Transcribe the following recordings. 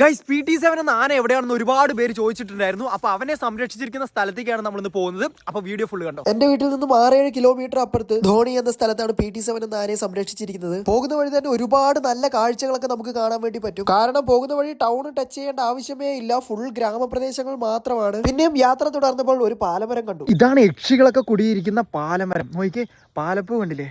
Guys P T seven എന്ന ആന എവിടെയാണെന്ന് ഒരുപാട് പേര് ചോദിച്ചിട്ടുണ്ടായിരുന്നു. അപ്പൊ അവനെ സംരക്ഷിച്ചിരിക്കുന്ന സ്ഥലത്തേക്കാണ് നമ്മൾ ഇന്ന് പോകുന്നത്. അപ്പൊ വീഡിയോ ഫുൾ കണ്ടോ? എന്റെ വീട്ടിൽ നിന്നും ആറേഴ് കിലോമീറ്റർ അപ്പുറത്ത് ധോണി എന്ന സ്ഥലത്താണ് പി ടി സെവൻ എന്ന ആനയെ സംരക്ഷിച്ചിരിക്കുന്നത്. പോകുന്ന വഴി തന്നെ ഒരുപാട് നല്ല കാഴ്ചകളൊക്കെ നമുക്ക് കാണാൻ വേണ്ടി പറ്റും. കാരണം പോകുന്ന വഴി ടൗൺ ടച്ച് ചെയ്യേണ്ട ആവശ്യമേ ഇല്ല. ഫുൾ ഗ്രാമപ്രദേശങ്ങൾ മാത്രമാണ്. പിന്നെയും യാത്ര തുടർന്നപ്പോൾ ഒരു പാലമരം കണ്ടു. ഇതാണ് യക്ഷികളൊക്കെ കുടിയിരിക്കുന്ന പാലമരം. നോക്കിക്കേ പാലപ്പൂ കണ്ടില്ലേ?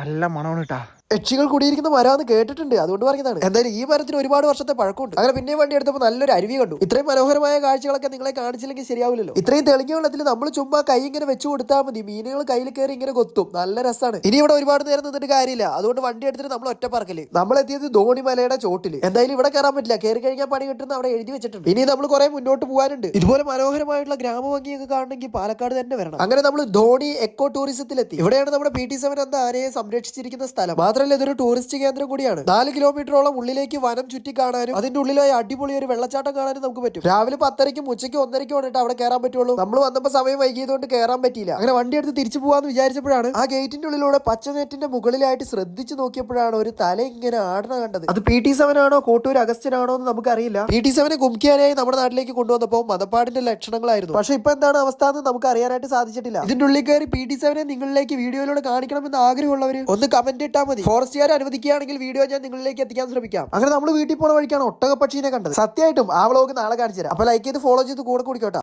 നല്ല മണമാണ് കേട്ടാ യക്ഷികൾ കുടിയിരിക്കുന്ന മരാന്ന് കേട്ടിട്ടുണ്ട്. അതുകൊണ്ട് പറയുന്നതാണ് എന്തായാലും ഈ മരത്തിന് ഒരുപാട് വർഷത്തെ പഴക്കമുണ്ട്. അങ്ങനെ പിന്നെയും വണ്ടി എടുത്തപ്പോൾ നല്ലൊരു അരുവി കണ്ടു. ഇത്രയും മനോഹരമായ കാഴ്ചകളൊക്കെ നിങ്ങളെ കാണിച്ചില്ലെങ്കിൽ ശരിയാവില്ലല്ലോ. ഇത്രയും തെളിഞ്ഞ വെള്ളത്തിൽ നമ്മൾ ചുമ്മാ കൈ ഇങ്ങനെ വെച്ചു കൊടുത്താൽ മതി. മീനുകൾ കയ്യിൽ കയറി ഇങ്ങനെ കൊത്തും. നല്ല രസമാണ് ഇനി ഇവിടെ ഒരുപാട് നേരം നിന്നിട്ട് കാര്യമില്ല. അതുകൊണ്ട് വണ്ടി എടുത്തിട്ട് നമ്മൾ ഒറ്റ പറക്കൽ. നമ്മൾ എത്തിയത് ധോണിമലയുടെ ചോട്ടിൽ എന്തായാലും ഇവിടെ കയറാൻ പറ്റില്ല. കയറി കഴിഞ്ഞാൽ പണി കിട്ടുന്ന അവിടെ എഴുതി വെച്ചിട്ടുണ്ട്. ഇനി നമ്മൾ കുറെ മുന്നോട്ട് പോകാനുണ്ട്. ഇതുപോലെ മനോഹരമായിട്ടുള്ള ഗ്രാമഭംഗിയൊക്കെ കാണണമെങ്കിൽ പാലക്കാട് തന്നെ വരണം. അങ്ങനെ നമ്മൾ ധോണി എക്കോ ടൂറിസത്തിലെത്തി ഇവിടെയാണ് നമ്മുടെ പി ടി സെവൻ എന്ന ആനയെ സംരക്ഷിച്ചിരിക്കുന്ന സ്ഥലം. മാത്രമല്ല ഇതൊരു ടൂറിസ്റ്റ് കേന്ദ്രം കൂടിയാണ്. നാല് കിലോമീറ്ററോളം ഉള്ളിലേക്ക് വനം ചുറ്റി കാണാനും അതിന്റെ ഉള്ളിലായി അടിപൊളി ഒരു വെള്ളച്ചാട്ടം കാണാനും നമുക്ക് പറ്റും. രാവിലെ പത്തരയ്ക്കും ഉച്ചയ്ക്കും ഒന്നരയ്ക്കും ആണ് അവിടെ കയറാൻ പറ്റുള്ളൂ. നമ്മൾ വന്നപ്പോൾ സമയം വൈകിയതുകൊണ്ട് കയറാൻ പറ്റിയില്ല. അങ്ങനെ വണ്ടി എടുത്ത് തിരിച്ചു പോവാന്ന് വിചാരിച്ചപ്പോഴാണ് ആ ഗേറ്റിന്റെ ഉള്ളിലൂടെ പച്ച നെറ്റിന്റെ മുകളിലായിട്ട് ശ്രദ്ധിച്ചു നോക്കിയപ്പോഴാണ് ഒരു തല ഇങ്ങനെ ആടണ കണ്ടത്. അത് പി ടി സെവൻ ആണോ കോട്ടൂർ അഗസ്ത്യനാണോ എന്ന് നമുക്കറിയില്ല. പി ടി സെവനെ കുംഖ്യാനായി നമ്മുടെ നാട്ടിലേക്ക് കൊണ്ടുവന്നപ്പോൾ മതപ്പാടിന്റെ ലക്ഷണങ്ങളായിരുന്നു. പക്ഷെ ഇപ്പൊ എന്താണ് അവസ്ഥ എന്ന് നമുക്ക് അറിയാനായിട്ട് സാധിച്ചിട്ടില്ല. ഇതിന്റെ ഉള്ളിൽ കയറി പി ടി സെവനെ നിങ്ങളിലേക്ക് വീഡിയോയിലൂടെ കാണിക്കണമെന്ന് ആഗ്രഹമുള്ളവർ ഒന്ന് കമന്റ് ഇട്ടാൽ മതി. ഫോറസ്റ്റുകാർ അനുവദിക്കുകയാണെങ്കിൽ വീഡിയോ ഞാൻ നിങ്ങളിലേക്ക് എത്തിക്കാൻ ശ്രമിക്കാം. അങ്ങനെ നമ്മൾ വീട്ടിൽ പോണ വഴിക്കാണ് ഒട്ടകപ്പക്ഷീനെ കണ്ടത്. സത്യമായിട്ടും ആ വ്ളോഗ് നാളെ കാണിച്ചു തരാം അപ്പൊ ലൈക്ക് ചെയ്ത് ഫോളോ ചെയ്ത് കൂടെ കൂടിക്കോട്ടെ.